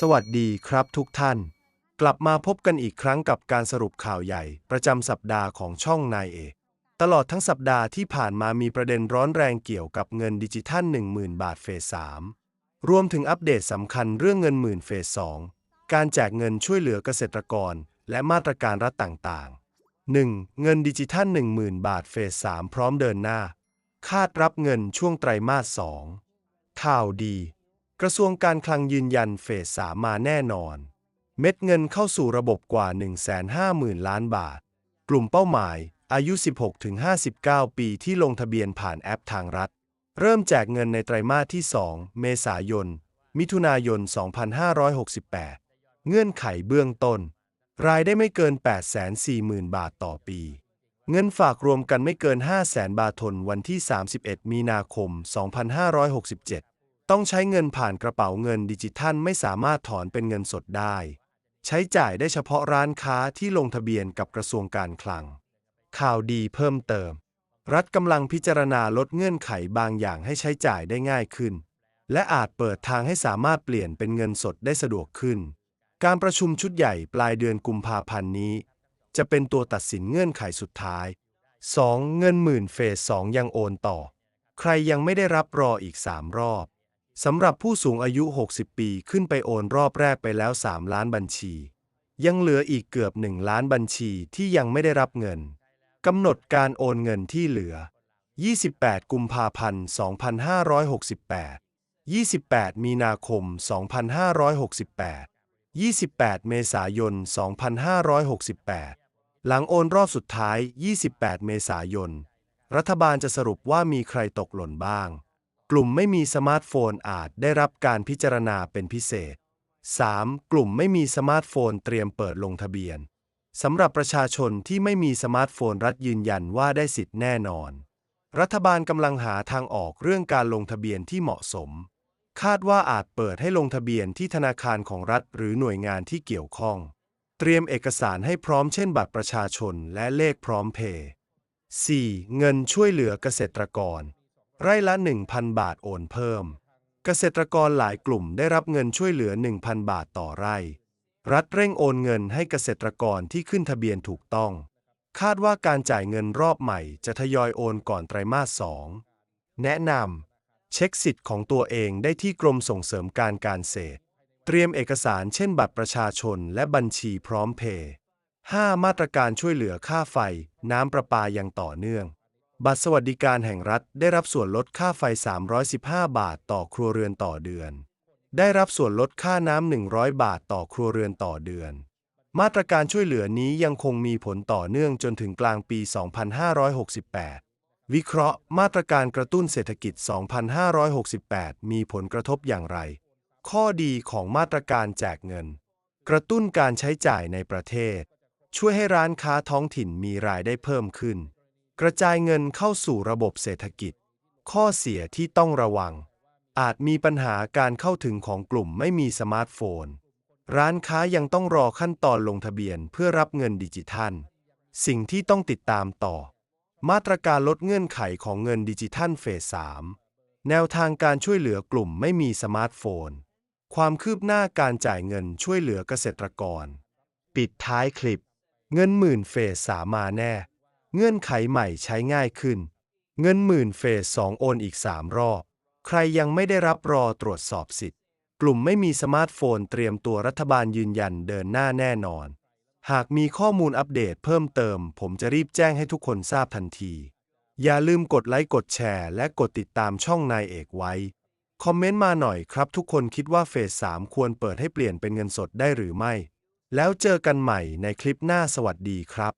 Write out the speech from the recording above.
สวัสดีครับทุกท่าน กลับมาพบกันอีกครั้งกับการสรุปข่าวใหญ่ ประจำสัปดาห์ของช่องนายเอกตลอดทั้งสัปดาห์ที่ผ่านมามีประเด็นร้อนแรงเกี่ยวกับเงินดิจิทัล 10,000 บาทเฟส 3 รวมถึงอัปเดตสำคัญเรื่องเงินหมื่นเฟส 2 การแจกเงินช่วยเหลือเกษตรกร และมาตรการรัฐต่างๆ 1. เงินดิจิทัล 10,000 บาทเฟส 3 พร้อมเดินหน้า คาดรับเงินช่วงไตรมาส 2 ข่าวดี กระทรวงการคลังยืนยันเฟส3มาแน่นอน เม็ดเงินเข้าสู่ระบบกว่า 150,000 ล้านบาท กลุ่มเป้าหมายอายุ 16-59 ปีที่ลงทะเบียนผ่านแอปทางรัฐ เริ่มแจกเงินในไตรมาสที่ 2 เมษายน มิถุนายน 2568 เงื่อนไขเบื้องต้น รายได้ไม่เกิน 840,000 บาทต่อปี เงินฝากรวมกันไม่เกิน 500,000 บาททนวันที่ 31 มีนาคม 2567 ต้องใช้เงินผ่านกระเป๋าเงินดิจิทัลไม่สามารถถอนเป็นเงินสดได้ ใช้จ่ายได้เฉพาะร้านค้าที่ลงทะเบียนกับกระทรวงการคลัง ข่าวดีเพิ่มเติม รัฐกำลังพิจารณาลดเงื่อนไขบางอย่างให้ใช้จ่ายได้ง่ายขึ้น และอาจเปิดทางให้สามารถเปลี่ยนเป็นเงินสดได้สะดวกขึ้น การประชุมชุดใหญ่ปลายเดือนกุมภาพันธ์นี้ จะเป็นตัวตัดสินเงื่อนไขสุดท้าย 2. เงินหมื่นเฟส2ยังโอนต่อ ใครยังไม่ได้รับรออีก 3 รอบ สำหรับผู้สูงอายุ 60 ปีขึ้นไปโอนรอบแรกไปแล้ว 3 ล้านบัญชี ยังเหลืออีกเกือบ 1 ล้านบัญชีที่ยังไม่ได้รับเงิน กำหนดการโอนเงินที่เหลือ 28 กุมภาพันธ์ 2568 28 มีนาคม 2568 28 เมษายน 2568 หลังโอนรอบสุดท้าย 28 เมษายน รัฐบาลจะสรุปว่ามีใครตกหล่นบ้าง กลุ่มไม่มีสมาร์ทโฟนอาจได้รับการพิจารณาเป็นพิเศษ 3. กลุ่มไม่มีสมาร์ทโฟนเตรียมเปิดลงทะเบียนสำหรับประชาชนที่ไม่มีสมาร์ทโฟนรัฐยืนยันว่าได้สิทธิ์แน่นอน รัฐบาลกำลังหาทางออกเรื่องการลงทะเบียนที่เหมาะสม คาดว่าอาจเปิดให้ลงทะเบียนที่ธนาคารของรัฐหรือหน่วยงานที่เกี่ยวข้อง เตรียมเอกสารให้พร้อมเช่นบัตรประชาชนและเลขพร้อมเพย์ 4. เงินช่วยเหลือเกษตรกร ไร่ละ 1,000 บาทโอนเพิ่ม เกษตรกรหลายกลุ่มได้รับเงินช่วยเหลือ 1,000 บาทต่อไร่ รัฐเร่งโอนเงินให้เกษตรกรที่ขึ้นทะเบียนถูกต้อง คาดว่าการจ่ายเงินรอบใหม่จะทยอยโอนก่อนไตรมาส2แนะนำเช็คสิทธิ์ของตัวเองได้ที่กรมส่งเสริมการการเษตร เตรียมเอกสารเช่นบัตรประชาชนและบัญชีพร้อมเพย์ 5. มาตรการช่วยเหลือค่าไฟ น้ำประปายังต่อเนื่อง บัตรสวัสดิการแห่งรัฐได้รับส่วนลดค่าไฟ 315 บาทต่อครัวเรือนต่อเดือน ได้รับส่วนลดค่าน้ำ 100 บาทต่อครัวเรือนต่อเดือน มาตรการช่วยเหลือนี้ยังคงมีผลต่อเนื่องจนถึงกลางปี 2568 วิเคราะห์ มาตรการกระตุ้นเศรษฐกิจ 2568 มีผลกระทบอย่างไร ข้อดีของมาตรการแจกเงิน กระตุ้นการใช้จ่ายในประเทศ ช่วยให้ร้านค้าท้องถิ่นมีรายได้เพิ่มขึ้น กระจายเงินเข้าสู่ระบบเศรษฐกิจ ข้อเสียที่ต้องระวัง อาจมีปัญหาการเข้าถึงของกลุ่มไม่มีสมาร์ทโฟน ร้านค้ายังต้องรอขั้นตอนลงทะเบียนเพื่อรับเงินดิจิทัล สิ่งที่ต้องติดตามต่อ มาตรการลดเงื่อนไขของเงินดิจิทัลเฟส 3 แนวทางการช่วยเหลือกลุ่มไม่มีสมาร์ทโฟน ความคืบหน้าการจ่ายเงินช่วยเหลือเกษตรกร ปิดท้ายคลิป เงินหมื่นเฟสสามมาแน่ เงื่อนไขใหม่ใช้ง่ายขึ้น เงินหมื่นเฟสสองโอนอีก 3 รอบ ใครยังไม่ได้รับรอตรวจสอบสิทธิ์ กลุ่มไม่มีสมาร์ทโฟนเตรียมตัวรัฐบาลยืนยันเดินหน้าแน่นอน หากมีข้อมูลอัปเดตเพิ่มเติม ผมจะรีบแจ้งให้ทุกคนทราบทันที อย่าลืมกดไลค์กดแชร์ และกดติดตามช่องนายเอกไว้ คอมเมนต์มาหน่อยครับ ทุกคนคิดว่าเฟส 3 ควรเปิดให้เปลี่ยนเป็นเงินสดได้หรือไม่ แล้วเจอกันใหม่ในคลิปหน้าสวัสดีครับ